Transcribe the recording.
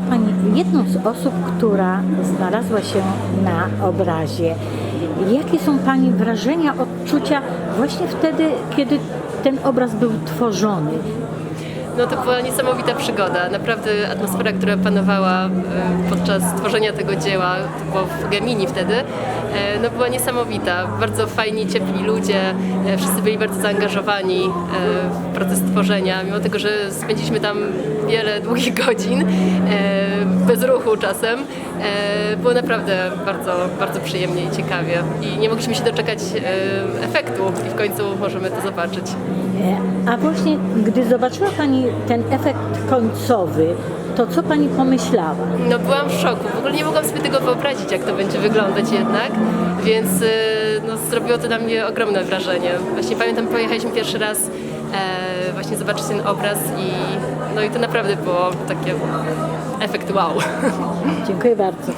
była Pani jedną z osób, która znalazła się na obrazie. Jakie są Pani wrażenia, odczucia właśnie wtedy, kiedy ten obraz był tworzony? No to była niesamowita przygoda. Naprawdę atmosfera, która panowała e, podczas tworzenia tego dzieła, to było w Gemini wtedy, e, no była niesamowita. Bardzo fajni, ciepli ludzie, e, wszyscy byli bardzo zaangażowani w proces tworzenia, mimo tego, że spędziliśmy tam wiele długich godzin, bez ruchu czasem. E, Było naprawdę bardzo, bardzo przyjemnie i ciekawie i nie mogliśmy się doczekać e, efektu i w końcu możemy to zobaczyć. E, A właśnie, gdy zobaczyła Pani ten efekt końcowy, to co Pani pomyślała? No byłam w szoku. W ogóle nie mogłam sobie tego wyobrazić, jak to będzie wyglądać jednak, więc no, zrobiło to na mnie ogromne wrażenie. Właśnie pamiętam, pojechaliśmy pierwszy raz e, właśnie zobaczyć ten obraz i no i to naprawdę było takie efekt wow. Dziękuję bardzo.